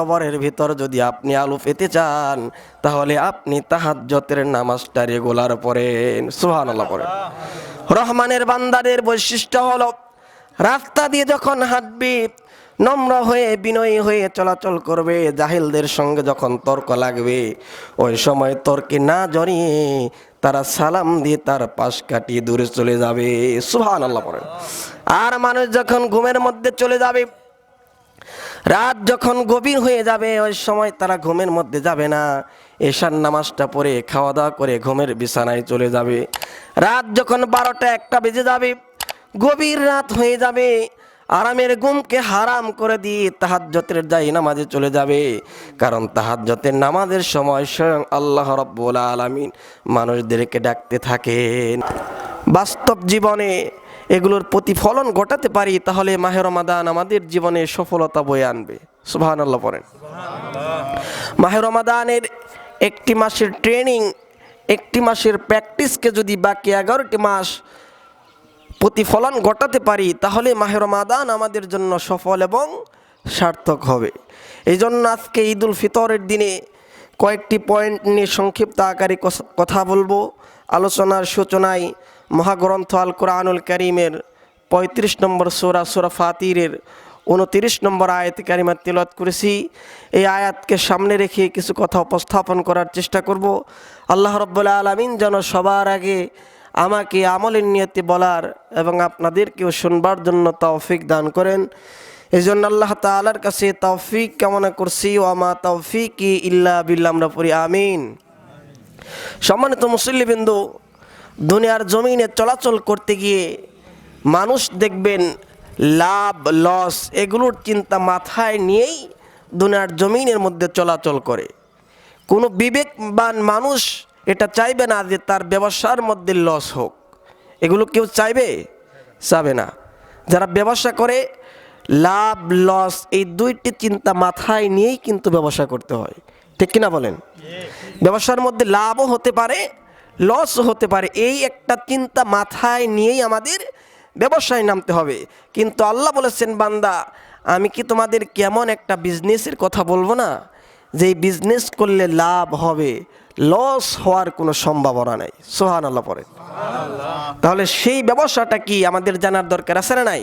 কবরের ভিতর যদি আপনি আলু পেতে চান, তাহলে আপনি তাহাজ্জতের নামাজটা রেগুলার পড়েন। সুবহানাল্লাহ পড়েন। রহমানের বান্দাদের বৈশিষ্ট্য হলো, রাস্তা দিয়ে যখন হাঁটবি, নম্র হয়ে, বিনয়ী হয়ে চলাচল করবে, জাহিলদের সঙ্গে যখন তর্ক লাগবে, ওই সময় তর্কে না জড়িয়ে তারা সালাম দিয়ে তার পাশ কাটিয়ে দূরে চলে যাবে। সুহান আল্লাহ পড়েন। আর মানুষ যখন ঘুমের মধ্যে চলে যাবে রাত যখন গভীর হয়ে যাবে, ওই সময় তারা ঘুমের মধ্যে যাবে না। এশার নামাজটা পড়ে খাওয়া দাওয়া করে ঘুমের বিছানায় চলে যাবে। রাত যখন বারোটা একটা বেজে যাবে, গভীর রাত হয়ে যাবে। আরামের ঘুমকে হারাম করে দিয়ে তাহাজ্জতের যাই নামাজে চলে যাবে। কারণ তাহাজ্জতের নামাজের সময় স্বয়ং আল্লাহ রব্বুল আলমিন মানুষদেরকে ডাকতে থাকেন। বাস্তব জীবনে এগুলোর প্রতিফলন ঘটাতে পারি, তাহলে মাহের রমাদান আমাদের জীবনে সফলতা বয়ে আনবে। সুবাহান আল্লাহ পড়েন মাহের রমাদানের একটি মাসের ট্রেনিং, একটি মাসের প্র্যাকটিসকে যদি বাকি এগারোটি মাস প্রতিফলন ঘটাতে পারি, তাহলে মাহের রমাদান আমাদের জন্য সফল এবং সার্থক হবে। এই জন্য আজকে ঈদুল ফিতরের দিনে কয়েকটি পয়েন্ট নিয়ে সংক্ষিপ্ত আকারে কথা বলব। আলোচনার সূচনায় মহাগ্রন্থ আল কোরআনুল করিমের পঁয়ত্রিশ নম্বর সোরা সোরা ফাতিরের উনতিরিশ নম্বর আয়াত কারিমা তিলত করেছি। এই আয়াতকে সামনে রেখে কিছু কথা উপস্থাপন করার চেষ্টা করব। আল্লাহ রব্বুল্লা আলমিন যেন সবার আগে আমাকে আমলের নিয়তে বলার এবং আপনাদেরকেও শুনবার জন্য তৌফিক দান করেন। এই জন্য আল্লাহ তালার কাছে তৌফিক কামনা করছি। ও আমা তৌফিক ইল্লা বিল্লা আমরা পড়ি, আমিন। সম্মানিত মুসল্লিবিন্দু দুনিয়ার জমিনে চলাচল করতে গিয়ে মানুষ দেখবেন লাভ লস এগুলোর চিন্তা মাথায় নিয়েই দুনিয়ার জমিনের মধ্যে চলাচল করে। কোনো বিবেকবান মানুষ এটা চাইবে না যে তার ব্যবসার মধ্যে লস হোক। এগুলো কেউ চাইবে? চাবে না। যারা ব্যবসা করে লাভ লস এই দুইটি চিন্তা মাথায় নিয়েই কিন্তু ব্যবসা করতে হয়। ঠিক কিনা বলেন? ব্যবসার মধ্যে লাভও হতে পারে লসও হতে পারে। এই একটা চিন্তা মাথায় নিয়েই আমাদের ব্যবসায় নামতে হবে। কিন্তু আল্লাহ বলেছেন, বান্দা, আমি কি তোমাদের কেমন একটা বিজনেসের কথা বলব না? যে বিজনেস করলে লাভ হবে লস হওয়ার কোনো সম্ভাবনা নেই। সোহান আল্লাহ পরে তাহলে সেই ব্যবসাটা কি আমাদের জানার দরকার আছে না নাই?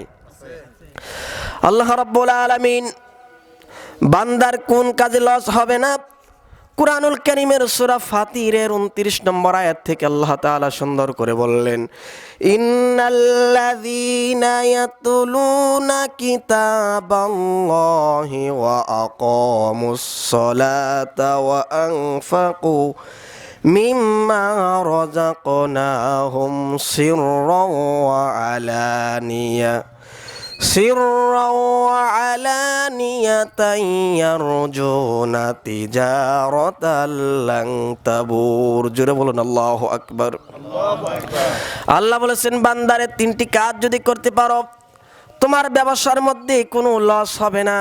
আল্লাহ রব্বুল আলমিন বান্দার কোন কাজে লস হবে না? কুরআনুল করিমের সুরা ফাতিরের উনত্রিশ নম্বর আয়াত থেকে আল্লাহ তাআলা সুন্দর করে বললেন, ইন্নাল্লাযীনা কিতাবাল্লাহি ওয়া আকামুস সালাতা ওয়া আনফাকু মিম্মা রাযাকনাহুম সিররাও ওয়া আলানিয়া। سرا وعلانية يرجون تجارة لن تبور জোরে বলুন আল্লাহ আকবার আল্লাহ বলেছেন বান্দারে তিনটি কাজ যদি করতে পারো তোমার ব্যবসার মধ্যে কোনো লস হবে না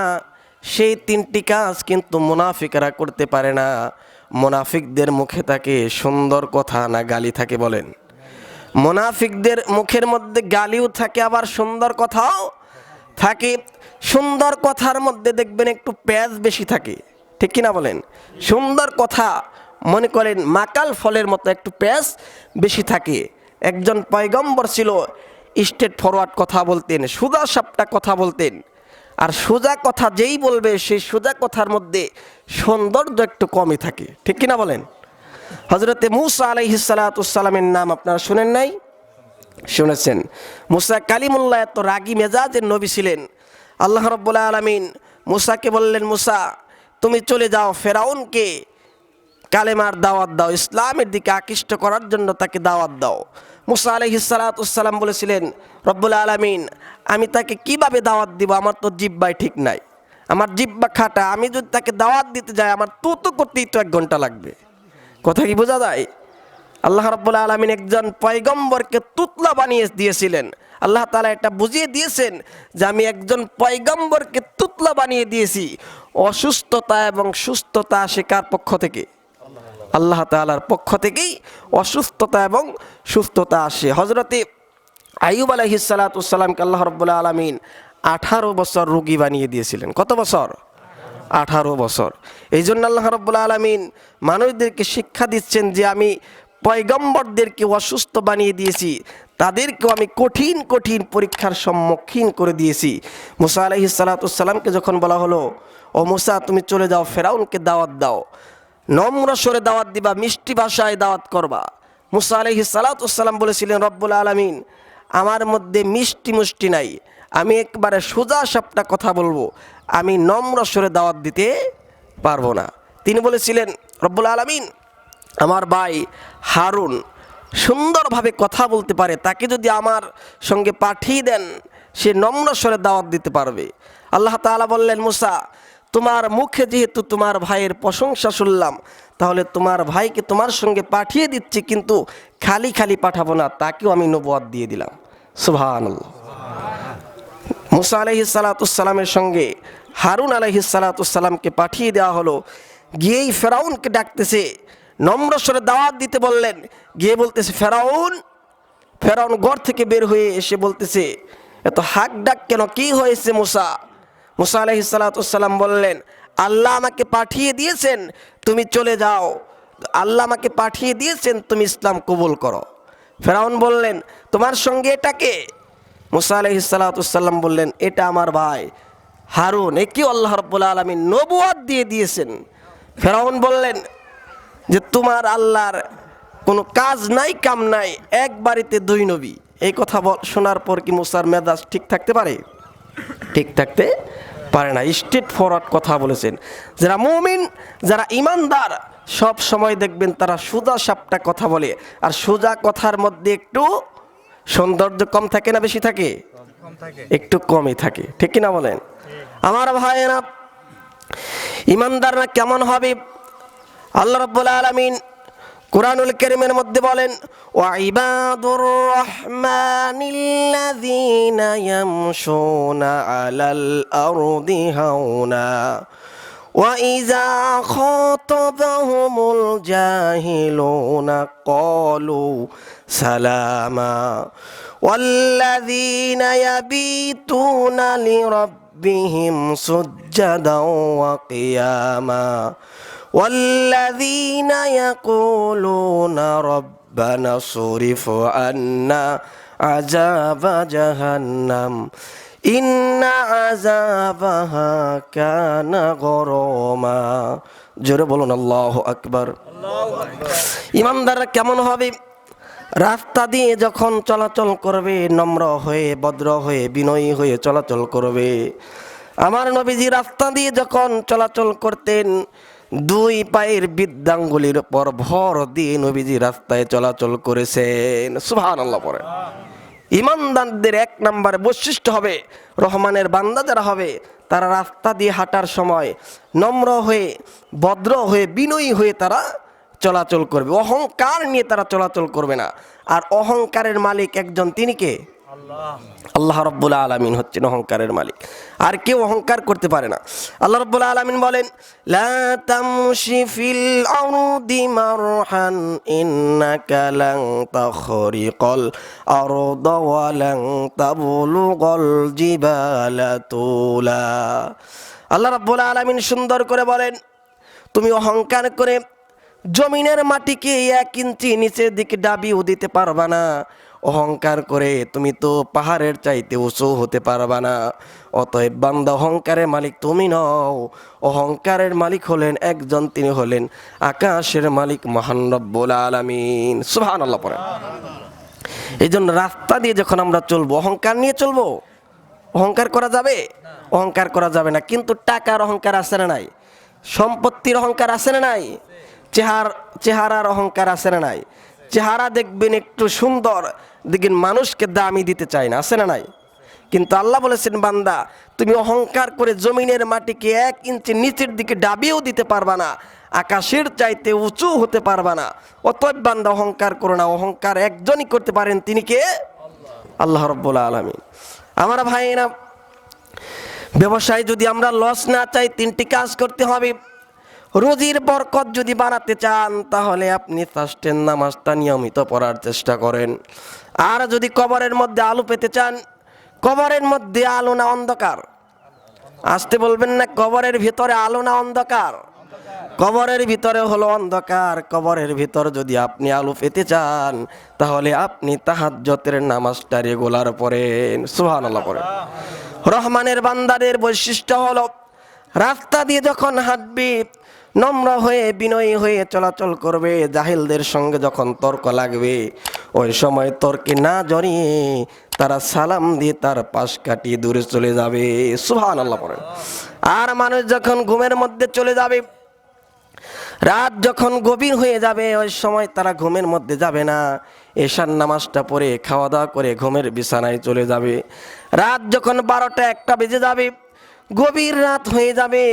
সেই তিনটি কাজ কিন্তু মুনাফিকরা করতে পারে না মুনাফিকদের মুখে থাকে সুন্দর কথা না গালি থাকে বলেন মোনাফিকদের মুখের মধ্যে গালিও থাকে আবার সুন্দর কথাও থাকে, সুন্দর কথার মধ্যে দেখবেন একটু পেঁয়াজ বেশি থাকে, ঠিক কিনা বলেন? সুন্দর কথা, মনে করেন মাকাল ফলের মতো একটু পেঁয়াজ বেশি থাকে। একজন পয়গম্বর ছিল স্টেট ফরওয়ার্ড কথা বলতেন সুদা সাপটা কথা বলতেন। আর সোজা কথা যেই বলবে, সেই সোজা কথার মধ্যে সৌন্দর্য একটু কমই থাকে, ঠিক কিনা বলেন? হজরতে মুসা আলাইহিসালাতুসাল্লামের নাম আপনারা শুনেন নাই? শুনেছেন। মুসা কালিমুল্লাহ এত রাগী মেজাজের নবী ছিলেন। আল্লাহ রব্বুল্লাহ আলমিন মুসাকে বললেন, মুসা, তুমি চলে যাও ফেরাউনকে কালেমার দাওয়াত দাও, ইসলামের দিকে আকৃষ্ট করার জন্য তাকে দাওয়াত দাও। মুসা আলহিসালাতুসাল্লাম বলেছিলেন, রব্বুল আলমিন, আমি তাকে কীভাবে দাওয়াত দিব? আমার তো জিব্বাই ঠিক নাই। আমার জিব্বা খাটা, আমি যদি তাকে দাওয়াত দিতে যাই, আমার তো তো করতেই তো এক ঘণ্টা লাগবে। কথা কি বোঝা যায়? আল্লাহ রব্বুল আলমিন একজন পয়গম্বরকে তুতলা বানিয়ে দিয়েছিলেন। আল্লাহ তালা এটা বুঝিয়ে দিয়েছেন যে আমি একজন পয়গম্বরকে তুতলা বানিয়ে দিয়েছি, অসুস্থতা এবং সুস্থতা শেখার পক্ষ থেকে? আল্লাহ তালার পক্ষ থেকেই অসুস্থতা এবং সুস্থতা আসে। হজরতে আইব আলহিসাল্লাতুসাল্লামকে আল্লাহ রব্বুল্লাহ আলমিন আঠারো বছর রুগী বানিয়ে দিয়েছিলেন। কত বছর? আঠারো বছর। এই জন্য আল্লাহ রব্বুল আলমিন মানুষদেরকে শিক্ষা দিচ্ছেন যে আমি পয়গম্বরদেরকে অসুস্থ বানিয়ে দিয়েছি। তাদেরকেও আমি কঠিন কঠিন পরীক্ষার সম্মুখীন করে দিয়েছি। মুসা আলহি সালাতামকে যখন বলা হলো, ও মুসা, তুমি চলে যাও, ফেরাউনকে দাওয়াত দাও। নম্র সরে দাওয়াত দিবা, মিষ্টি ভাষায় দাওয়াত করবা। মুসা আলহি সালাতাম বলেছিলেন, রব্বুল আলমিন, আমার মধ্যে মিষ্টি মুষ্টি নাই। আমি একবারে সোজা সাপটা কথা বলব। আমি নম্র স্বরে দাওয়াত দিতে পারব না। তিনি বলেছিলেন, রব্বুল আলমিন আমার ভাই হারুন সুন্দরভাবে কথা বলতে পারে, তাকে যদি আমার সঙ্গে পাঠিয়ে দেন, সে নম্র স্বরে দাওয়াত দিতে পারবে। আল্লাহ তাআলা বললেন, মুসা, তোমার মুখে যেহেতু তোমার ভাইয়ের প্রশংসা শুনলাম, তাহলে তোমার ভাইকে তোমার সঙ্গে পাঠিয়ে দিচ্ছি, কিন্তু খালি খালি পাঠাবো না, তাকেও আমি নবুয়াদ দিয়ে দিলাম। সুবহান মুসা আলহি সালাতামের সঙ্গে হারুন আলহি সালাতামকে পাঠিয়ে দেওয়া হলো। গিয়েই ফেরাউনকে ডাকতেছে নম্র স্বরে দাওয়াত দিতে বললেন। গিয়ে বলতেছে, ফেরাউন ফেরাউন ঘর থেকে বের হয়ে এসে বলতেছে, এত হাক ডাক কেন? কি হয়েছে মুসা? মুসা আলহি সালাতাম বললেন, আল্লাহ আমাকে পাঠিয়ে দিয়েছেন, তুমি চলে যাও। আল্লাহ আমাকে পাঠিয়ে দিয়েছেন, তুমি ইসলাম কবুল করো। ফেরাউন বললেন, তোমার সঙ্গে এটাকে মুসা আলহি সালাতাম বললেন, এটা আমার ভাই, হারুন। একেও আল্লাহ রব্বুল আলমী নবুয়াদ দিয়ে দিয়েছেন। ফেরাউন বললেন যে তোমার আল্লাহর কোনো কাজ নাই কাম নাই এক বাড়িতে দুই নবী। এই কথা বল শোনার পর কি মুসার মেজাজ ঠিক থাকতে পারে? ঠিক থাকতে পারে না। স্ট্রেট ফরওয়ার্ড কথা বলেছেন। যারা মুমিন যারা ইমানদার সব সময় দেখবেন তারা সোজা সাপটা কথা বলে। আর সোজা কথার মধ্যে একটু সৌন্দর্য কম থাকে না বেশি থাকে? একটু কমই থাকে। ঠিক কিনা বলেন? আমার ভাইয়েরা ইমানদাররা কেমন হবে? আল্লাহ রব্বুল আলমিন কোরআনুল করিমের মধ্যে বলেন ওয়াইবাদুর রহমানিল্লাযীনা ইয়ামশুনা আলাল আরদি হাওনা وإذا خاطبهم الجاهلون قالوا سلاما والذين يبيتون لربهم سجدا وقياما والذين يقولون ربنا اصرف عنا عذاب جهنم إن عذابها كان غراما জোরে বলুন আল্লাহ আকবার ইমানদাররা কেমন হবে রাস্তা দিয়ে যখন চলাচল করবে নম্র হয়ে ভদ্র হয়ে বিনয়ী হয়ে চলাচল করবে আমার নবীজি রাস্তা দিয়ে যখন চলাচল করতেন দুই পায়ের বৃদ্ধাঙ্গুলির পর ভর দিয়ে নবীজি রাস্তায় চলাচল করেছেন। সুভান আল্লাহ পরে ইমানদারদের এক নম্বর বৈশিষ্ট্য হবে, রহমানের বান্দা যারা হবে, তারা রাস্তা দিয়ে হাঁটার সময় নম্র হয়ে, ভদ্র হয়ে, বিনয়ী হয়ে তারা চলাচল করবে। অহংকার নিয়ে তারা চলাচল করবে না। আর অহংকারের মালিক একজন তিনি কে? আল্লাহ। রব্বুল আলমিন হচ্ছেন অহংকারের মালিক। আর কেউ অহংকার করতে পারে না। আল্লাহ রব্বুল আলমিন বলেন আল্লাহ রব্বুল আলমিন সুন্দর করে বলেন, তুমি অহংকার করে জমিনের মাটিকে এক ইঞ্চি নিচের দিকে ডাবিও দিতে পারবা না। অহংকার করে তুমি তো পাহাড়ের চাইতে উঁচু হতে পারবা না। অতএব বান্দা অহংকারের মালিক তুমি নও। অহংকারের মালিক হলেন একজন, তিনি হলেন আকাশের মালিক মহান রব্বুল আলামিন। সুবহানাল্লাহ পড়েন এই জন্য রাস্তা দিয়ে যখন আমরা চলবো, অহংকার নিয়ে চলবো, অহংকার করা যাবে? অহংকার করা যাবে না। কিন্তু টাকার অহংকার আছে না নাই? সম্পত্তির অহংকার আছে না নাই? চেহার, চেহারার অহংকার আছে না নাই? চেহারা দেখবেন একটু সুন্দর, দেখবেন মানুষকে দামি দিতে চায় না, আছে না নাই? কিন্তু আল্লাহ বলেছেন, বান্দা, তুমি অহংকার করে জমিনের মাটিকে এক ইঞ্চি নিচের দিকে ডাবিয়েও দিতে পারবা না, আকাশের চাইতে উঁচু হতে পারবা না। অতএব বান্দা, অহংকার করো না, অহংকার একজনই করতে পারেন, তিনি কে? আল্লাহ রব্বুল আলমিন। আমার ভাইয়েরা, ব্যবসায় যদি আমরা লস না চাই, তিনটি কাজ করতে হবে। রোজির বরকত যদি বাড়াতে চান, তাহলে আপনি ফার্স্টের নামাজটা নিয়মিত পড়ার চেষ্টা করেন। আর যদি কবরের মধ্যে আলু পেতে চান, কবরের মধ্যে আলো না অন্ধকার। আসতে বলবেন না, কবরের ভিতরে আলো না অন্ধকার। কবরের ভিতরে হলো অন্ধকার, কবরের ভিতর যদি আপনি আলো পেতে চান, তাহলে আপনি তাহাজ্জতের নামাজটা রেগুলার পড়েন। সুবহানাল্লাহ পড়েন। রহমানের বান্দাদের বৈশিষ্ট্য হলো, রাস্তা দিয়ে যখন হাঁটবি নম্র হয়ে, বিনয়ী হয়ে চলাচল করবে। জাহিলদের সঙ্গে যখন তর্ক লাগবে, ওই সময় তর্কে না জড়িয়ে তারা সালাম দিয়ে তার পাশ কাটিয়ে দূরে চলে যাবে। সুহান আল্লাহ পড়েন আর মানুষ যখন ঘুমের মধ্যে চলে যাবে, রাত যখন গভীর হয়ে যাবে, ওই সময় তারা ঘুমের মধ্যে যাবে না। এশার নামাজটা পড়ে খাওয়া দাওয়া করে ঘুমের বিছানায় চলে যাবে। রাত যখন বারোটা একটা বেজে যাবে, গভীর রাত হয়ে যাবে।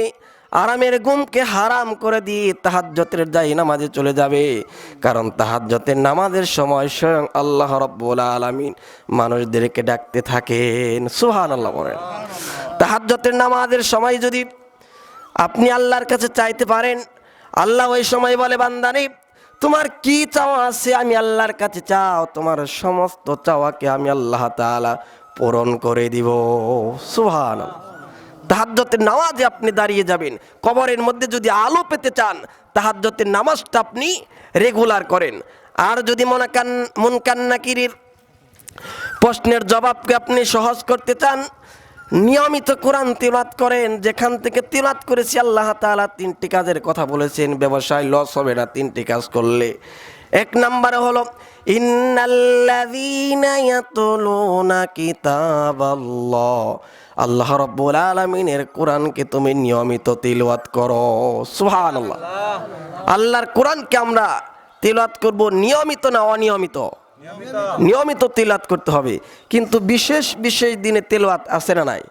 আরামের ঘুমকে হারাম করে দিয়ে তাহাজ্জতের যাই নামাজে চলে যাবে। কারণ তাহাজ্জতের নামাজের সময় স্বয়ং আল্লাহ রব্বুল আলামিন মানুষদেরকে ডাকতে থাকেন। সুহান আল্লাহ বলেন। তাহাজ্জতের নামাজের সময় যদি আপনি আল্লাহর কাছে চাইতে পারেন, আল্লাহ ওই সময় বলে, বান্দানি, তোমার কি চাওয়া আছে আমি আল্লাহর কাছে চাও, তোমার সমস্ত চাওয়াকে আমি আল্লাহ তাআলা পূরণ করে দিব। সুহান তাহাজ্জতের নামাজে আপনি দাঁড়িয়ে যাবেন। কবরের মধ্যে যদি আলো পেতে চান তাহাজ্জতের নামাজটা আপনি রেগুলার করেন। আর যদি মনে কান মন কান্নাকিরির প্রশ্নের জবাবকে আপনি সহজ করতে চান, নিয়মিত কোরআন তিলাত করেন, যেখান থেকে তিলাত করেছি, আল্লাহ তালা তিনটি কাজের কথা বলেছেন, ব্যবসায় লস হবে না, তিনটি কাজ করলে। এক নম্বরে হলো, ইন্নাল্লাযীনা ইয়াতলুনা কিতাবাল্লাহ। আল্লাহ রাব্বুল আলামিনের কোরআনকে তুমি নিয়মিত তিলাওয়াত করো। সুবহানাল্লাহ। আল্লাহর কোরআনকে আমরা তিলাওয়াত করব নিয়মিত না অনিয়মিত? নিয়মিত তেলাত করতে হবে। কিন্তু বিশেষ বিশেষ দিনে তেলাওয়াত আছে না নাই?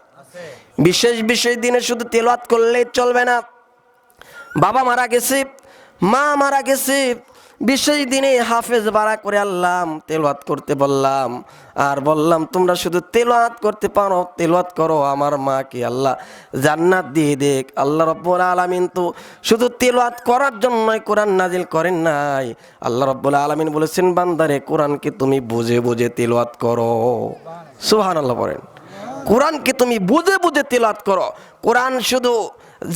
বিশেষ বিশেষ দিনে শুধু তেলাওয়াত করলে চলবে না। বাবা মারা গেছে, মা মারা গেছে বিশেষ দিনে হাফেজ বাড়া করে আল্লাম তেলাওয়াত করতে বললাম। আর বললাম, তোমরা শুধু তেলাওয়াত করতে পারো, তেলাওয়াত করো আমার মাকে, আল্লাহ জান্নাত দিয়ে দেখ, আল্লাহ রব্বুল আলামিন তো শুধু তেলাওয়াত করার জন্যই কোরআন নাজিল করেন নাই। আল্লাহ রব্বুল আলামিন বলেছেন, বান্দারে, কোরআনকে তুমি বুঝে বুঝে তেলাওয়াত করো। সুবহানাল্লাহ বলেন, কোরআনকে তুমি বুঝে বুঝে তেলাওয়াত করো। কোরআন শুধু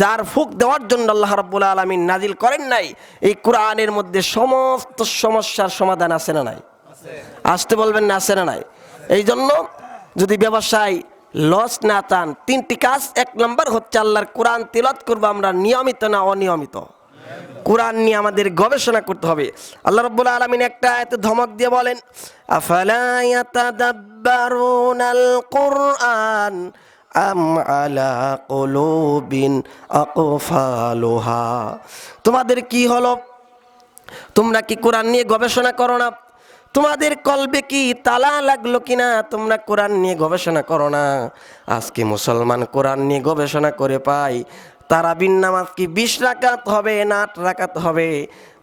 যার ফুক দেওয়ার জন্য আল্লাহ রাব্বুল আলামিন নাজিল করেন নাই, এই কোরআনের মধ্যে সমস্ত সমস্যার সমাধান আছে না নাই? আসতে বলবেন না, আছে না নাই? এই জন্য যদি ব্যবসায় লস না চান তিনটি কাজ, এক নম্বর হচ্ছে আল্লাহর কোরআন তিলত করব আমরা নিয়মিত না অনিয়মিত? কোরআন নিয়ে আমাদের গবেষণা করতে হবে। আল্লাহ রব্বুল আলমিন একটা এত ধমক দিয়ে বলেন, আফালা ইয়াতাদাব্বারুনাল কুরআন? আম আলা কুলুবিন আকফালুহা। তোমাদের কি হলো? তোমরা কি কোরআন নিয়ে গবেষণা করো না? তোমাদের কলবে কি তালা লাগল কিনা? তোমরা কোরআন নিয়ে গবেষণা করো না। আজকে মুসলমান কোরআন নিয়ে গবেষণা করে পাই, তারাবিন নামাজ কি বিশ রাকাত হবে না আট রাকাত হবে?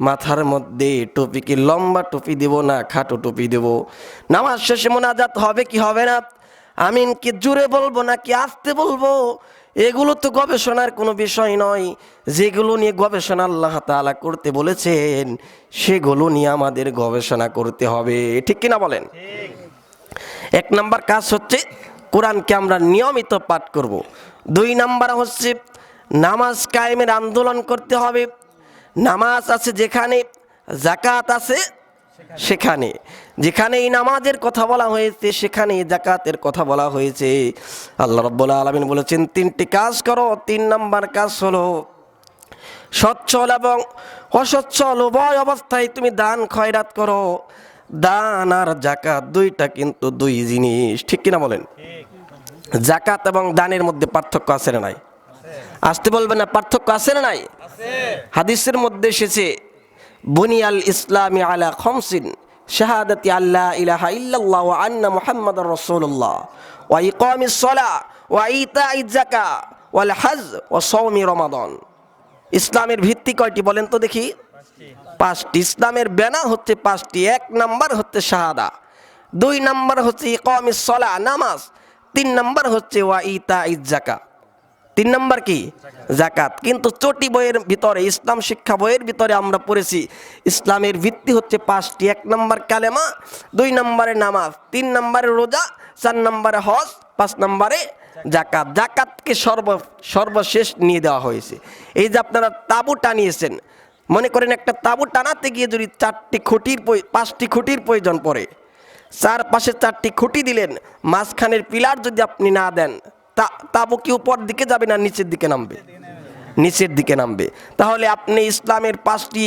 মাথার মধ্যে টুপি কি লম্বা টুপি দেব না খাটো টুপি দেব? নামাজ শেষে মোনাজাত হবে কি হবে না? আমিন কি জুড়ে বলব নাকি আসতে বলব? এগুলো তো গবেষণার কোনো বিষয় নয়। যেগুলো নিয়ে গবেষণা আল্লাহ তাআলা করতে বলেছেন, সেগুলো নিয়ে আমাদের গবেষণা করতে হবে। ঠিক কিনা বলেন? এক নাম্বার কাজ হচ্ছে, কোরআনকে আমরা নিয়মিত পাঠ করব। দুই নাম্বার হচ্ছে, নামাজ কায়েমের আন্দোলন করতে হবে। নামাজ আছে যেখানে জাকাত আছে সেখানে। যেখানে এই নামাজের কথা বলা হয়েছে সেখানে জাকাতের কথা বলা হয়েছে। আল্লাহ রব্বুল আলমিন বলেছেন তিনটি কাজ করো তিন নাম্বার কাজ হলো সচ্ছল এবং অসচ্ছল উভয় অবস্থায় তুমি দান খয়রাত করো। দান আর জাকাত দুইটা কিন্তু দুই জিনিস। ঠিক কিনা বলেন? জাকাত এবং দানের মধ্যে পার্থক্য আছে না নাই? আসতে বলবে না পার্থক্য আছে না নাই? হাদিসের মধ্যে এসেছে বুনিয়াল ইসলামী আলা খমসিন, শাহাদাতি আল্লাহ ইলাহা ইল্লাল্লাহ ওয়া আন্না মুহাম্মাদার রাসূলুল্লাহ। ওয়া ইকামিস সালাহ ওয়া ইতাইজ যাকা ওয়াল হজ ওয়া সাওমি রমাদান। ইসলামের ভিত্তি কয়টি বলেন তো দেখি? পাঁচটি। ইসলামের বেনা হচ্ছে পাঁচটি। এক নাম্বার হচ্ছে শাহাদা, দুই নাম্বার হচ্ছে ইকামিস সালাহ, নামাজ, তিন নাম্বার হচ্ছে ওয়া ইতা জাকা তিন নম্বর কি? জাকাত। কিন্তু চটি বইয়ের ভিতরে, ইসলাম শিক্ষা বইয়ের ভিতরে আমরা পড়েছি, ইসলামের ভিত্তি হচ্ছে পাঁচটি। এক নম্বর কালেমা, দুই নম্বরে নামাজ, তিন নম্বরে রোজা, চার নম্বরে হজ, পাঁচ নম্বরে জাকাত। জাকাতকে সর্ব, সর্বশেষ নিয়ে দেওয়া হয়েছে। এই যে আপনারা তাঁবু টানিয়েছেন, মনে করেন একটা তাঁবু টানাতে গিয়ে যদি চারটি খুঁটির পাঁচটি খুঁটির প্রয়োজন পড়ে, চারপাশে চারটি খুঁটি দিলেন, মাঝখানের পিলার যদি আপনি না দেন তাঁবু কি উপর দিকে যাবে না নিচের দিকে নামবে? নিচের দিকে নামবে। তাহলে আপনি ইসলামের পাঁচটি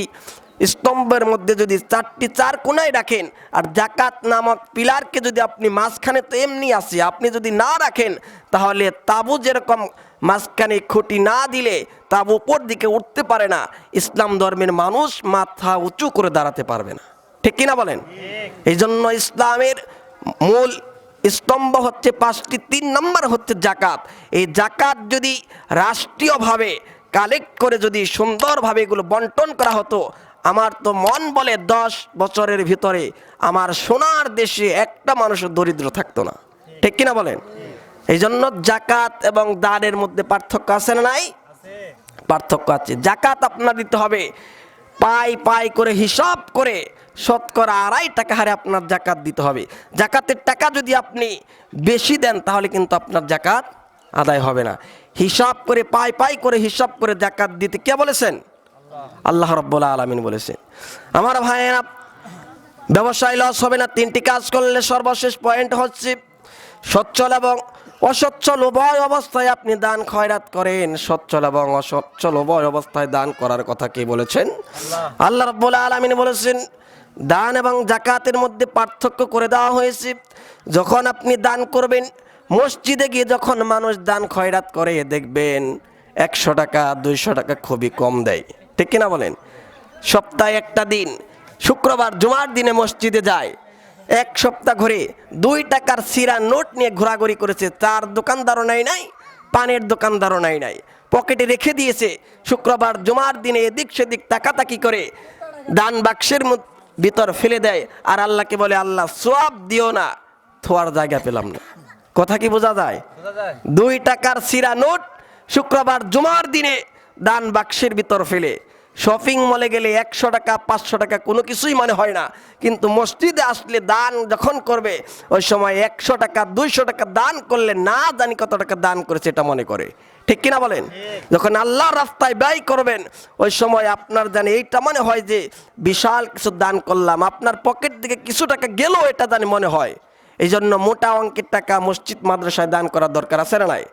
স্তম্ভের মধ্যে যদি চারটি চার কোনায় রাখেন আর জাকাত নামক পিলারকে যদি আপনি মাঝখানে তো এমনি আছে আপনি যদি না রাখেন তাহলে তাবু যেরকম মাঝখানে খুঁটি না দিলে তাবু উপর দিকে উঠতে পারে না। ইসলাম ধর্মের মানুষ মাথা উঁচু করে দাঁড়াতে পারবে না। ঠিক কিনা বলেন? এই জন্য ইসলামের মূল স্তম্ভ হচ্ছে পাঁচটি, তিন নম্বর হচ্ছে জাকাত। এই জাকাত যদি রাষ্ট্রীয়ভাবে কালেক্ট করে যদি সুন্দরভাবে এগুলো বন্টন করা হতো, আমার তো মন বলে দশ বছরের ভিতরে আমার সোনার দেশে একটা মানুষের দরিদ্র থাকতো না। ঠিক কিনা বলেন? এই জন্য জাকাত এবং দানের মধ্যে পার্থক্য আছে না নাই? পার্থক্য আছে। জাকাত আপনার দিতে হবে। পাই পাই করে হিসাব করে শতকরা আড়াই টাকা হারে আপনার জাকাত দিতে হবে। জাকাতের টাকা যদি আপনি বেশি দেন তাহলে কিন্তু আপনার জাকাত আদায় হবে না। হিসাব করে পাই পাই করে হিসাব করে জাকাত দিতে কে বলেছেন? আল্লাহ রব্বুল আলমিন বলেছেন। আমার ভাইয়েরা ব্যবসায় লস হবে না তিনটি কাজ করলে সর্বশেষ পয়েন্ট হচ্ছে সচ্ছল এবং অসচ্ছল। উভয় অবস্থায় আপনি দান খয়রাত করেন সচ্ছল এবং অসচ্ছল উভয় অবস্থায় দান করার কথা কে বলেছেন? আল্লাহ রব্বুল আলমিন বলেছেন দান এবং জাকাতের মধ্যে পার্থক্য করে দেওয়া হয়েছে। যখন আপনি দান করবেন, মসজিদে গিয়ে যখন মানুষ দান খয়রাত করে, দেখবেন একশো টাকা, দুইশো টাকা খুবই কম দেয়। ঠিক কিনা বলেন? সপ্তাহে একটা দিন, শুক্রবার, জুমার দিনে মসজিদে যায়। এক সপ্তাহ ঘুরে দুই টাকার সিরা নোট নিয়ে ঘোরাঘুরি করেছে। তার দোকানদারও নাই নাই, পানের দোকানদারও নাই নাই। পকেটে রেখে দিয়েছে, শুক্রবার, জুমার দিনে এদিক সেদিক তাকাতাকি করে দান বাক্সের মধ্যে ভিতর ফেলে দেয়। আর আল্লাহকে বলে আল্লাহ সোয়াব দিও না। থোয়ার জায়গা পেলাম না। কথা কি বোঝা যায়। দুই টাকার সিরা নোট শুক্রবার জুমার দিনে দান বাক্সের ভিতর ফেলে। শপিং মলে গেলে একশো টাকা পাঁচশো টাকা কোনো কিছুই মনে হয় না। কিন্তু মসজিদে আসলে দান যখন করবে ওই সময় একশো টাকা দুইশো টাকা দান করলে না জানি কত টাকা দান করেছে এটা মনে করে। ঠিক কিনা বলেন? যখন আল্লাহর রাস্তায় ব্যয় করবেন ওই সময় আপনার জানি এইটা মনে হয় যে বিশাল কিছু দান করলাম আপনার পকেট দিকে কিছু টাকা গেলেও এটা জানি মনে হয়। এই জন্য মোটা অঙ্কের টাকা মসজিদ মাদ্রাসায় দান করার দরকার আছে না নাই?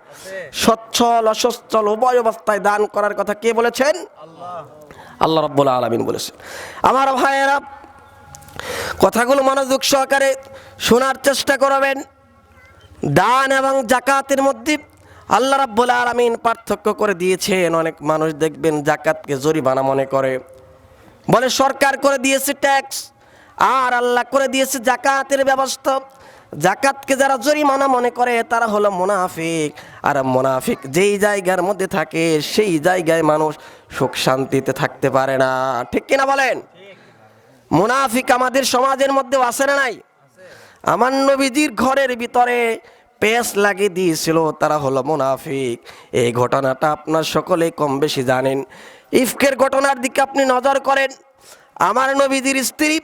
সচ্ছল অসচ্ছল উভয় অবস্থায় দান করার কথা কে বলেছেন? আল্লাহ রব্বুল আলমিন বলেছেন। আমার ভাইয়েরা কথাগুলো মনোযোগ সহকারে শোনার চেষ্টা করবেন। দান এবং জাকাতের মধ্যে আল্লাহ রাব্বুল আলামিন পার্থক্য করে দিয়েছেন। অনেক মানুষ দেখবেন জাকাতকে জরিমানা মনে করে। বলে সরকার করে দিয়েছে ট্যাক্স আর আল্লাহ করে দিয়েছে জাকাতের ব্যবস্থা। জাকাতকে যারা জরিমানা মনে করে, তারা হলো মোনাফিক। আর মোনাফিক যেই জায়গার মধ্যে থাকে, সেই জায়গায় মানুষ সুখ শান্তিতে থাকতে পারে না। ঠিক কিনা বলেন? মুনাফিক আমাদের সমাজের মধ্যে আছে না নাই? আমার নবীজির ঘরের ভিতরে পেস লাগিয়ে দিয়েছিল, তারা হলো মুনাফিক। এই ঘটনাটা আপনার সকলে কম বেশি জানেন। ইফকের ঘটনার দিকে আপনি নজর করেন। আমার নবীজির স্ত্রী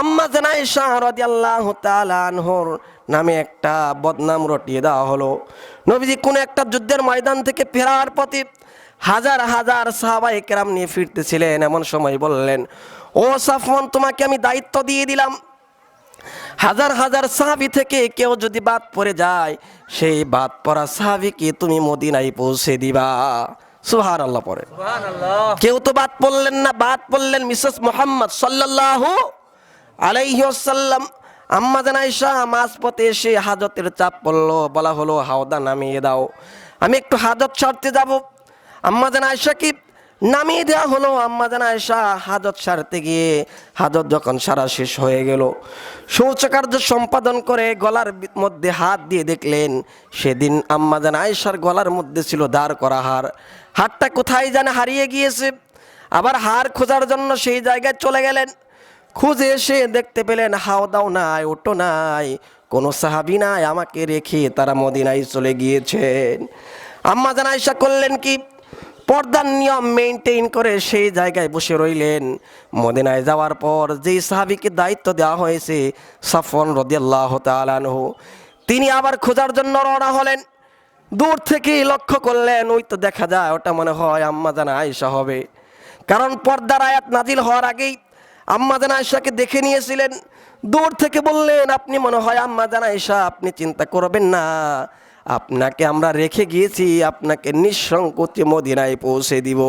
আম্মা জানাই শাহ আল্লাহ তাআলা আনহুর নামে একটা বদনাম রটিয়ে দেওয়া হলো। নবীজি কোনো একটা যুদ্ধের ময়দান থেকে ফেরার পথে হাজার হাজার সাহাবাই কেরাম নিয়ে ফিরতেছিলেন, এমন সময় বললেন, ও সাফওয়ান, তোমাকে আমি দায়িত্ব দিয়ে দিলাম। হাজার হাজার সাহাবি থেকে কেউ যদি বাদ পড়ে যায় সেই বাদ পড়া সাহাবিকে তুমি মদিনায় পৌঁছে দিবা। সুহার আল্লাহ পরে কেউ তো বাদ পড়লেন না বাদ পড়লেন মিসেস মোহাম্মদ সাল্লাল্লাহু আলাইহি ওয়াসাল্লাম। আম্মা জানাইশা মাঝ পথে এসে হাজতের চাপ পড়ল বলা হলো হাওদা নামিয়ে দাও। আমি একটু হাজত সারতে যাব। আম্মা জানাইশা কি নামিয়ে দেওয়া হলো আম্মা জানাইশা হাজত সারতে গিয়ে। হাজত যখন সারা শেষ হয়ে গেল শৌচকার্য সম্পাদন করে গলার মধ্যে হাত দিয়ে দেখলেন, সেদিন আম্মা জান আয়েশার গলার মধ্যে ছিল দাঁড় করা হার। হারটা কোথায় জানে হারিয়ে গিয়েছে, আবার হার খোঁজার জন্য সেই জায়গায় চলে গেলেন। খুঁজে এসে দেখতে পেলেন, হাও দাও নাই, ওটো নাই, কোনো সাহাবি নাই আমাকে রেখে তারা মদিনায় চলে গিয়েছেন। আম্মা আয়েশা করলেন কি? পর্দার নিয়ম মেনটেন করে সেই জায়গায় বসে রইলেন। মদিনায় যাওয়ার পর যেই সাহাবিকে দায়িত্ব দেওয়া হয়েছে সাফন রদিয়াল্লাহ তালানহু তিনি আবার খোঁজার জন্য রওনা হলেন। দূর থেকে লক্ষ্য করলেন, ওই তো দেখা যায়, ওটা মনে হয় আম্মা জানা আয়সা হবে। কারণ পর্দার আয়াত নাজিল হওয়ার আগেই আম্মা জানা আয়সাকে দেখে নিয়েছিলেন। দূর থেকে বললেন, আপনি মনে হয় আম্মা জানা আয়সা আপনি চিন্তা করবেন না। আপনাকে আমরা রেখে গিয়েছি, আপনাকে নিঃসংকোচে মদিনায় পৌঁছে দিব।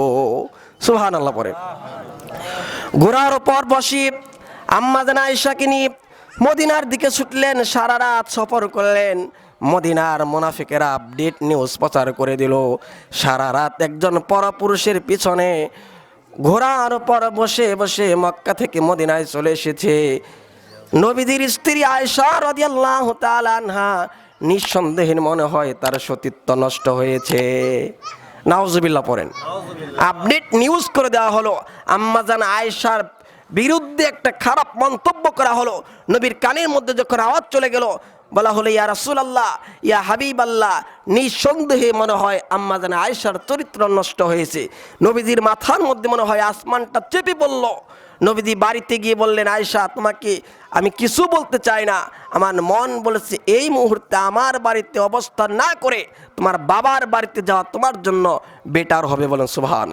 সুহান আল্লাহ পরে ঘোড়ার ওপর বসি আম্মা জানা মদিনার দিকে ছুটলেন, সারা রাত সফর করলেন। মদিনার মোনাফিকেরা আপডেট নিউজ প্রচার করে দিল। সারা রাত একজন পরপুরুষের পিছনে ঘোড়ার ওপর বসে বসে মক্কা থেকে মদিনায় চলে এসেছে। নবীদের স্ত্রী আয়সা রদিয়াল্লাহ আনহা নিঃসন্দেহের মনে হয় তার সতীত্ব নষ্ট হয়েছে। নাওজবিল্লা পড়েন। আপডেট নিউজ করে দেওয়া হলো আম্মাজান আয়েশার বিরুদ্ধে একটা খারাপ মন্তব্য করা হলো। নবীর কানের মধ্যে যখন আওয়াজ চলে গেল বলা হলো ইয়া রাসুল আল্লাহ ইয়া হাবিব আল্লাহ নিঃসন্দেহে মনে হয় আম্মা আম্মাজান আয়েশার চরিত্র নষ্ট হয়েছে। নবীজির মাথার মধ্যে মনে হয় আসমানটা চেপে পড়ল। নবীজি বাড়িতে গিয়ে বললেন আয়েশা তোমাকে আমি কিছু বলতে চাই না। আমার মন বলেছে এই মুহূর্তে আমার বাড়িতে অবস্থান না করে তোমার বাবার বাড়িতে যাওয়া তোমার জন্য বেটার হবে বলেন সুবহান।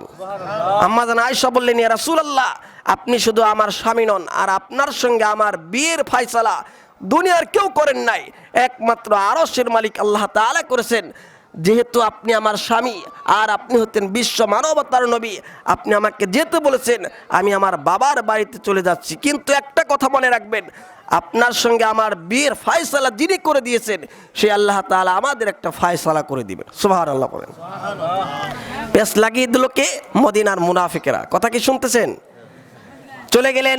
আম্মা জান আয়েশা বললেন ইয়া রাসূলুল্লাহ আপনি শুধু আমার স্বামী নন আর আপনার সঙ্গে আমার বিয়ের ফায়সালা দুনিয়ার কেউ করেন নাই। একমাত্র আরশের মালিক আল্লাহ তাআলা করেছেন। যেহেতু আপনি আমার স্বামী আর আপনি হতেন বিশ্ব মানবতার নবী, আপনি আমাকে যেতে বলেছেন, আমি আমার বাবার বাড়িতে চলে যাচ্ছি। কিন্তু একটা কথা মনে রাখবেন, আপনার সঙ্গে আমার বিয়ের ফায়সালা যিনি করে দিয়েছেন, সে আল্লাহ তাআলা আমাদের একটা ফায়সালা করে দিবেন। সুবহান আল্লাহ বলেন। পেস লাগিয়ে দিল কে? মদিনার মুনাফিকেরা। কথা কি শুনতেছেন? চলে গেলেন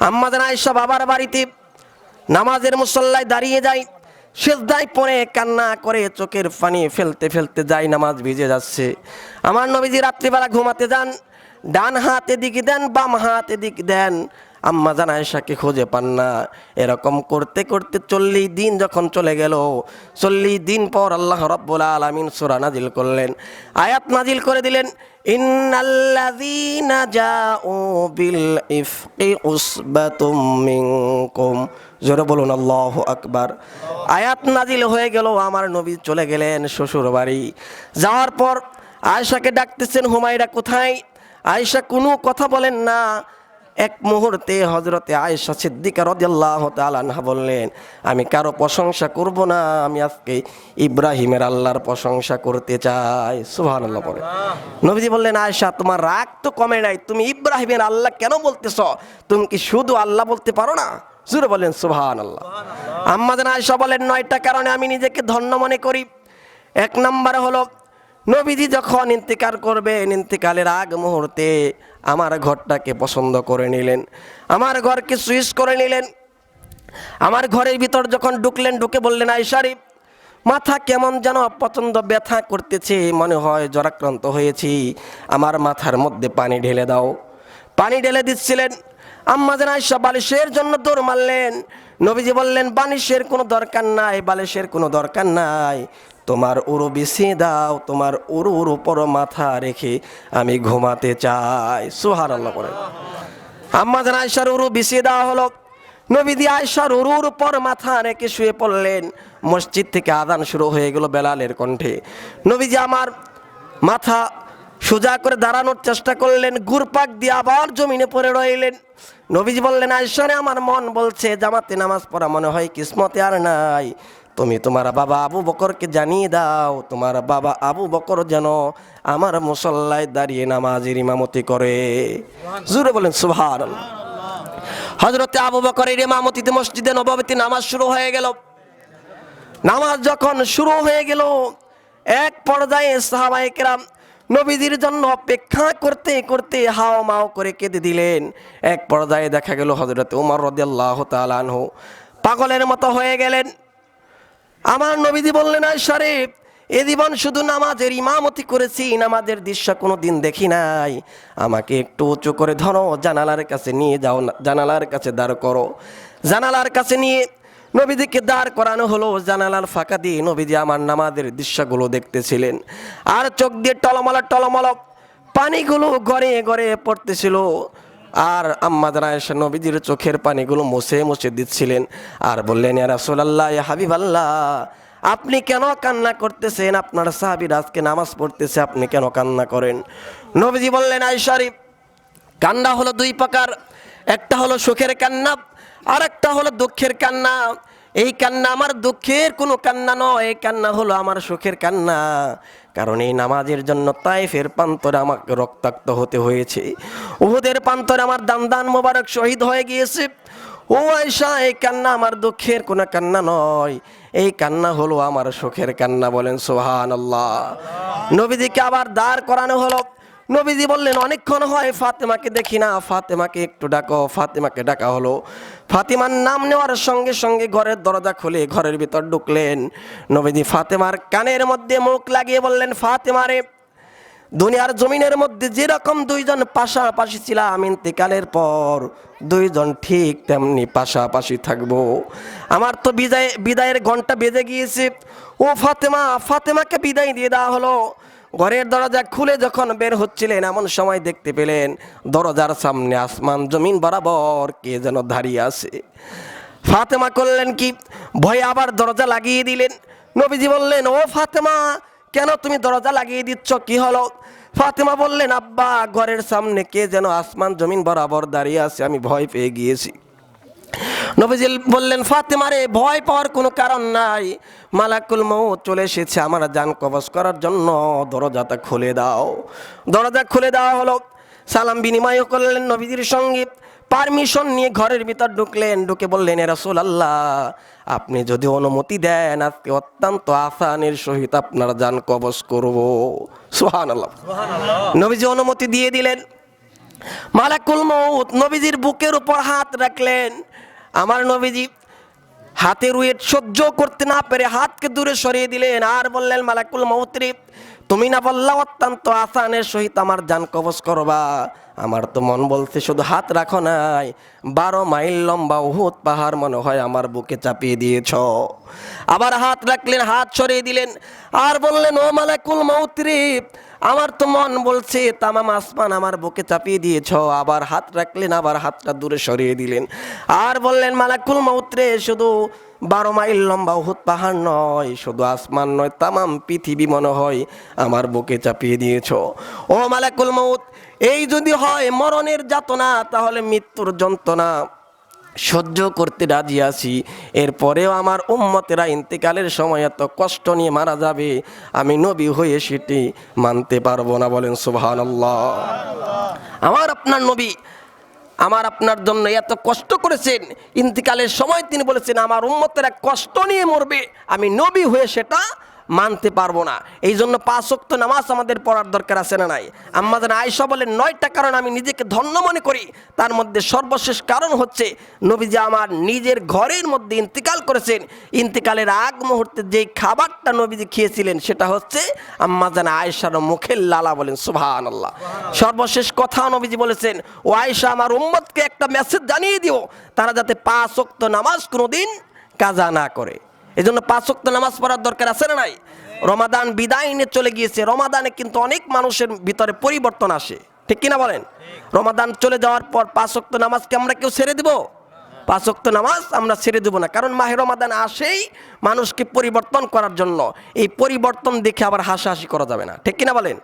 আম্মাদান আয়েশা বাবার বাড়িতে, নামাজের মুসল্লায় দাঁড়িয়ে যায়। সেজদায় পরে কান্না করে, চোখের পানি ফেলতে ফেলতে যাই, নামাজ ভিজে যাচ্ছে। আমার নবীজি রাত্রিবেলা ঘুমাতে যান, ডান হাতে দিক দেন, বাম হাতে দিক দেন আম্মা জান আয়েশাকে খুঁজে পান না। এরকম করতে করতে চল্লিশ দিন যখন চলে গেল, চল্লিশ দিন পর আল্লাহ রব্বুল আলমিন সুরা নাজিল করলেন। আয়াত নাজিল করে দিলেন জোরে বলুন, আল্লাহু আকবার। আয়াত নাজিল হয়ে গেল, আমার নবী চলে গেলেন শ্বশুর বাড়ি যাওয়ার পর আয়েশাকে ডাকতেছেন, হুমায়রা কোথায়? আয়েশা কোনো কথা বলেন না। এক মুহূর্তে হজরতে আয়েশা সিদ্দিকা রদিয়াল্লাহ তালানহা বললেন, আমি কারও প্রশংসা করব না, আমি আজকে ইব্রাহিমের আল্লাহর প্রশংসা করতে চাই। সুহান আল্লাহ বলে নবীজি বললেন, আয়েশা, তোমার রাগ তো কমে নাই, তুমি ইব্রাহিমের আল্লাহ কেন বলতেছ? তুমি কি শুধু আল্লাহ বলতে পারো না? জুরে বলেন সুবহান আল্লাহ আম্মাদান আয়েশা বলেন, নয়টা কারণে আমি নিজেকে ধন্য মনে করি। এক নম্বরে হলো, নবীজি যখন ইন্তিকার করবেন, ইন্তিকালের আগ মুহূর্তে আমার ঘরটাকে পছন্দ করে নিলেন। আমার ঘরকে সুইচ করে নিলেন। আমার ঘরের ভিতর যখন ঢুকলেন, ঢুকে বললেন আইসারি মাথা কেমন যেন পছন্দ ব্যথা করতেছে, মনে হয় জরাক্রান্ত হয়েছি। আমার মাথার মধ্যে পানি ঢেলে দাও। পানি ঢেলে দিচ্ছিলেন। আম্মা যেন আয়সা বালিশের জন্য দৌড় মারলেন। নবীজি বললেন, বালিশের কোনো দরকার নাই, বালিশের কোনো দরকার নাই। তোমার উরু বিছিয়ে দাও তোমার উরুর উপর মাথা রেখে আমি ঘুমাতে চাই। সুহার আল্লাহ করে আম্মা যেন আয়সার উরু বিছিয়ে দেওয়া হলো নবীদি আয়সার উরুর উপর মাথা রেখে শুয়ে পড়লেন। মসজিদ থেকে আদান শুরু হয়ে গেল বেলালের কণ্ঠে। নবীজি আমার মাথা সোজা করে দাঁড়ানোর চেষ্টা করলেন গুরপাক দিয়ে আবার জমিনে পড়ে রইলেন। নবীজি বললেন আয়সারে আমার মন বলছে, জামাতে নামাজ পড়া মনে হয় কিসমতে আর নাই। তুমি তোমার বাবা আবু বকরকে জানিয়ে দাও, তোমার বাবা আবু বকর যেন আমার মুসল্লায় দাঁড়িয়ে নামাজের ইমামতি করে। জুড়ে বলেন সুভার হজরতে আবু বকরের ইমামতিতে মসজিদে নবমীতে নামাজ শুরু হয়ে গেল। নামাজ যখন শুরু হয়ে গেল, এক পর্যায়ে সাহাবায়ে কেরাম নবীজির জন্য অপেক্ষা করতে করতে হাও মাও করে কেঁদে দিলেন। এক পর্যায়ে দেখা গেল হজরত উমর রদিয়াল্লাহ তালানহ পাগলের মতো হয়ে গেলেন। আমার নবীজি বললেন, আয় শরীফ, এ জীবন শুধু নামাজের ইমামতি করেছি, নামাজের দৃশ্য কোনো দিন দেখি নাই। আমাকে একটু উঁচু করে ধরো, জানালার কাছে নিয়ে যাও জানালার কাছে দাঁড় করো। জানালার কাছে নিয়ে নবীদিকে দাঁড় করানো হলো, জানালার ফাঁকা দিয়ে নবীজি আমার নামাজের দৃশ্যগুলো দেখতেছিলেন। আর চোখ দিয়ে টলমল টলমল পানিগুলো গড়ে গড়ে পড়তেছিল। আর আম্মা এসে নবীজির চোখের পানিগুলো মুছে মুছে দিচ্ছিলেন আর বললেন রাসূলুল্লাহ, ইয়া হাবিবাল্লাহ, আপনি কেন কান্না করতেছেন? আপনার সাহাবির আজকে নামাজ পড়তেছে, আপনি কেন কান্না করেন? নবীজি বললেন আইসারি কান্না হলো দুই প্রকার। একটা হলো সুখের কান্না আর একটা হলো দুঃখের কান্না। এই কান্না আমার দুঃখের কোনো কান্না নয়, এই কান্না হলো আমার সুখের কান্না। কারণ এই নামাজের জন্য তাইফের প্রান্তরে আমাকে রক্তাক্ত হতে হয়েছে। উহুদের প্রান্তরে আমার দান মোবারক শহীদ হয়ে গিয়েছে। ও আয়সা এই কান্না আমার দুঃখের কোনো কান্না নয়। এই কান্না হলো আমার সুখের কান্না বলেন সোহান আল্লাহ নবীদিকে আবার দাঁড় করানো হলো। নবীজি বললেন, অনেকক্ষণ হয় ফাতেমাকে দেখি না। ফাতেমাকে একটু ডাকো, ফাতেমাকে ডাকা হলো। ফাতেমার নাম নেওয়ার সঙ্গে সঙ্গে ঘরের দরজা খুলে ঘরের ভিতর ঢুকলেন। নবীজি ফাতেমার কানের মধ্যে মুখ লাগিয়ে বললেন ফাতেমারে দুনিয়ার জমিনের মধ্যে যেরকম দুইজন পাশাপাশি ছিলাম, ইন্তেকালের পর দুইজন ঠিক তেমনি পাশাপাশি থাকব। আমার তো বিদায়, বিদায়ের ঘণ্টা বেজে গিয়েছে। ও ফাতেমা, ফাতেমাকে বিদায় দিয়ে দেওয়া হলো। ঘরের দরজা খুলে যখন বের হচ্ছিলেন, এমন সময় দেখতে পেলেন দরজার সামনে আসমান জমিন বরাবর কে যেন দাঁড়িয়ে আছে। ফাতেমা করলেন কি? ভয়ে আবার দরজা লাগিয়ে দিলেন। নবীজি বললেন, ও ফাতেমা, কেন তুমি দরজা লাগিয়ে দিচ্ছ? কি হলো? ফাতেমা বললেন, আব্বা, ঘরের সামনে কে যেন আসমান জমিন বরাবর দাঁড়িয়ে আছে, আমি ভয় পেয়ে গিয়েছি। নবীজি বললেন ফাতেমারে ভয় পাওয়ার কোনো কারণ নাই। মালাকুল মৌত চলে এসেছে আমার যান কবজ করার জন্য। দরজাটা খুলে দাও। দরজা খুলে দেওয়া হলো। সালাম বিনিময় করলেন নবীজির সঙ্গে। পারমিশন নিয়ে ঘরের ভিতর ঢুকলেন। ঢুকে বললেন রসুল আল্লাহ আপনি যদি অনুমতি দেন আজকে অত্যন্ত আসানের সহিত আপনার যান কবজ করব। সুহান আল্লাহ নবীজি অনুমতি দিয়ে দিলেন। মালাকুল মৌত নবীজির বুকের উপর হাত রাখলেন। আমার নবীজি হাতের ওয়েট সহ্য করতে না পেরে হাতকে দূরে সরিয়ে দিলেন আর বললেন, মালাকুল মৌত্রি তুমি না বললা অত্যন্ত আসানের সহিত আমার যান কবচ করবা। আমার তো মন বলছে শুধু হাত রাখো নাই। বারো মাইল লম্বা উহুদ পাহাড় মনে হয় আমার বুকে চাপিয়ে দিয়েছ। আবার হাত রাখলেন, হাত সরিয়ে দিলেন। আর বললেন, ও মালাকুল মৌত্রি আমার তো মন বলছে তামাম আসমান আমার বুকে চাপিয়ে দিয়েছ। আবার হাত রাখলেন, আবার হাতটা দূরে সরিয়ে দিলেন। আর বললেন, মালাকুল মৌত্রে শুধু বারো মাইল লম্বা উহুদ পাহাড় নয়, শুধু আসমান নয়, তামাম পৃথিবী মনে হয় আমার বুকে চাপিয়ে দিয়েছ। ও মালাকুল মৌত এই যদি হয় মরণের যাতনা, তাহলে মৃত্যুর যন্ত্রণা। সহ্য করতে রাজি আছি। এরপরেও আমার উম্মতেরা ইন্তেকালের সময় এত কষ্ট নিয়ে মারা যাবে, আমি নবী হয়ে সেটি মানতে পারব না বলেন সুবহান আমার আপনার নবী, আমার আপনার জন্য এত কষ্ট করেছেন, ইন্তিকালের সময় তিনি বলেছেন, আমার উম্মতেরা কষ্ট নিয়ে মরবে, আমি নবী হয়ে সেটা মানতে পারব না। এই জন্য পাঁচক্ত নামাজ আমাদের পড়ার দরকার আছে না নাই? আমাদের আয়সা বলেন নয়টা কারণ আমি নিজেকে ধন্য মনে করি। তার মধ্যে সর্বশেষ কারণ হচ্ছে, নবীজি আমার নিজের ঘরের মধ্যে ইন্তিকাল করেছেন। ইন্তিকালের আগ মুহূর্তে যেই খাবারটা নবীজি খেয়েছিলেন, সেটা হচ্ছে আম্মাজান আয়েশার মুখের লালা বলেন সুভান আল্লাহ সর্বশেষ কথা নবীজি বলেছেন, ও আয়েশা, আমার উম্মতকে একটা মেসেজ জানিয়ে দিও। তারা যাতে পাঁচ ওয়াক্ত নামাজ কোনোদিন কাজা না করে। এই জন্য পাঁচ ওয়াক্ত নামাজ পড়ার দরকার আছে না নাই? রমাদান বিদায় নিয়ে চলে গিয়েছে। রমাদানে কিন্তু অনেক মানুষের ভিতরে পরিবর্তন আসে। ঠিক কিনা বলেন? রমাদান চলে যাওয়ার পর পাঁচ ওয়াক্ত নামাজকে আমরা কেউ ছেড়ে দিব? পাঁচ ওয়াক্ত নামাজ আমরা ছেড়ে দেবো না। কারণ মাহের রমাদান আসেই মানুষকে পরিবর্তন করার জন্য। এই পরিবর্তন দেখে আবার হাসাহাসি করা যাবে না। ঠিক কিনা বলেন?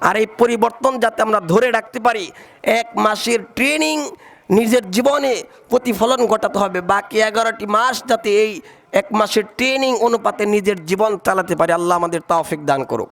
আর এই পরিবর্তন যাতে আমরা ধরে রাখতে পারি, এক মাসের ট্রেনিং নিজের জীবনে প্রতিফলন ঘটাতে হবে। বাকি এগারোটি মাস যাতে এই এক মাসের ট্রেনিং অনুপাতে নিজের জীবন চালাতে পারে। আল্লাহ আমাদের তাওফিক দান করুক।